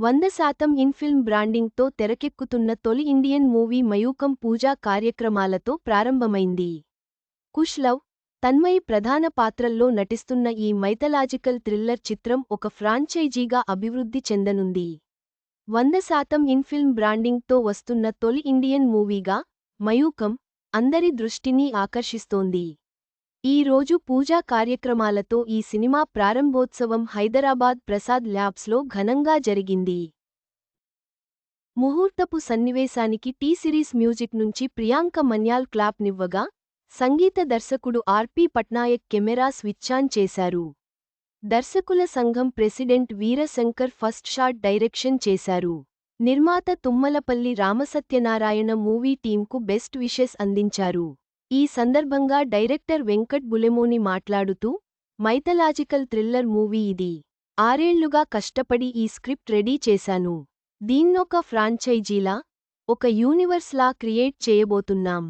వంద శాతం ఇన్ఫిల్మ్ బ్రాండింగ్తో తెరకెక్కుతున్న తొలి ఇండియన్ మూవీ మయూకం పూజా కార్యక్రమాలతో ప్రారంభమైంది. కుష్లవ్ తన్మయ్ తన్మయి ప్రధాన పాత్రల్లో నటిస్తున్న ఈ మైథలాజికల్ థ్రిల్లర్ చిత్రం ఒక ఫ్రాంచైజీగా అభివృద్ధి చెందనుంది. వంద శాతం ఇన్ఫిల్మ్ బ్రాండింగ్తో వస్తున్న తొలి ఇండియన్ మూవీగా మయూకం అందరి దృష్టిని ఆకర్షిస్తోంది. ఈ రోజు పూజా కార్యక్రమాలతో ఈ సినిమా ప్రారంభోత్సవం హైదరాబాద్ ప్రసాద్ ల్యాబ్స్లో ఘనంగా జరిగింది. ముహూర్తపు సన్నివేశానికి టీ సిరీస్ మ్యూజిక్ నుంచి ప్రియాంక మన్యాల్ క్లాప్నివ్వగా సంగీత దర్శకుడు ఆర్పి పట్నాయక్ కెమెరా స్విచ్చాన్ చేశారు. దర్శకుల సంఘం president Veerashankar first shot direction చేశారు. నిర్మాత తుమ్మలపల్లి రామసత్యనారాయణ మూవీ టీంకు బెస్ట్ విషెస్ అందించారు. ఈ సందర్భంగా డైరెక్టర్ వెంకట్ బులెమోని మాట్లాడుతూ మైథలాజికల్ థ్రిల్లర్ మూవీ ఇది. ఆరేళ్ళుగా కష్టపడి ఈ స్క్రిప్ట్ రెడీ చేశాను. దీన్నొక ఫ్రాంచైజీలా ఒక యూనివర్స్లా క్రియేట్ చేయబోతున్నాం.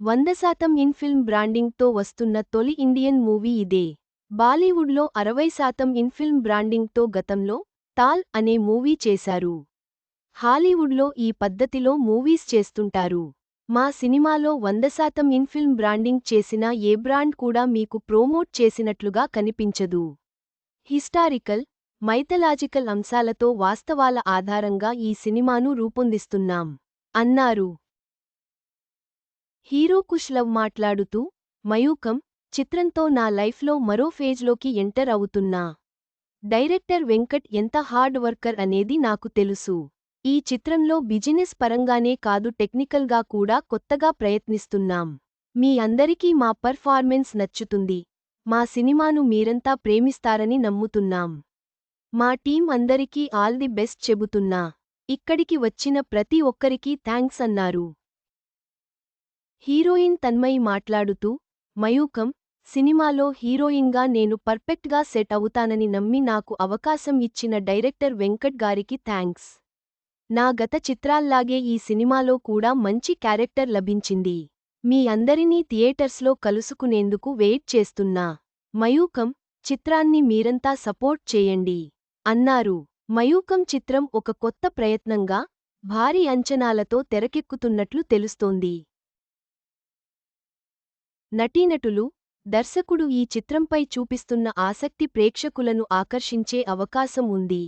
వంద శాతం ఇన్ఫిల్మ్ బ్రాండింగ్తో వస్తున్న తొలి ఇండియన్ మూవీ ఇదే. బాలీవుడ్లో అరవై శాతం ఇన్ఫిల్మ్ బ్రాండింగ్తో గతంలో తాల్ అనే మూవీ చేశారు. హాలీవుడ్లో ఈ పద్ధతిలో మూవీస్ చేస్తుంటారు. మా సినిమాలో వంద శాతం ఇన్ఫిల్మ్ బ్రాండింగ్ చేసిన ఏ బ్రాండ్ కూడా మీకు ప్రోమోట్ చేసినట్లుగా కనిపించదు. హిస్టారికల్ మైథలాజికల్ అంశాలతో వాస్తవాల ఆధారంగా ఈ సినిమాను రూపొందిస్తున్నాం అన్నారు. హీరో కుష్ లవ్ మాట్లాడుతూ మయూకం చిత్రంతో నా లైఫ్లో మరో ఫేజ్లోకి ఎంటర్ అవుతున్నా. డైరెక్టర్ వెంకట్ ఎంత హార్డ్ వర్కర్ అనేది నాకు తెలుసు. ఈ చిత్రంలో బిజినెస్ పరంగానే కాదు టెక్నికల్గా కూడా కొత్తగా ప్రయత్నిస్తున్నాం. మీ అందరికీ మా పర్ఫార్మెన్స్ నచ్చుతుంది. మా సినిమాను మీరంతా ప్రేమిస్తారని నమ్ముతున్నాం. మా టీం అందరికీ ఆల్ ది బెస్ట్ చెబుతున్నా. ఇక్కడికి వచ్చిన ప్రతి ఒక్కరికీ థ్యాంక్స్ అన్నారు. హీరోయిన్ తన్మయి మాట్లాడుతూ మయూకం సినిమాలో హీరోయిన్గా నేను పర్ఫెక్ట్గా సెట్ అవుతానని నమ్మి నాకు అవకాశం ఇచ్చిన డైరెక్టర్ వెంకట్ గారికి థ్యాంక్స్. నా గత చిత్రాల్లాగే ఈ సినిమాలో కూడా మంచి క్యారెక్టర్ లభించింది. మీ అందరినీ థియేటర్స్లో కలుసుకునేందుకు వెయిట్ చేస్తున్నా. మయూకం చిత్రాన్ని మీరంతా సపోర్ట్ చేయండి. అన్నారు. మయూకం చిత్రం ఒక కొత్త ప్రయత్నంగా భారీ అంచనాలతో తెరకెక్కుతున్నట్లు తెలుస్తోంది. నటీనటులు దర్శకుడు ఈ చిత్రంపై చూపిస్తున్న ఆసక్తి ప్రేక్షకులను ఆకర్షించే అవకాశం ఉంది.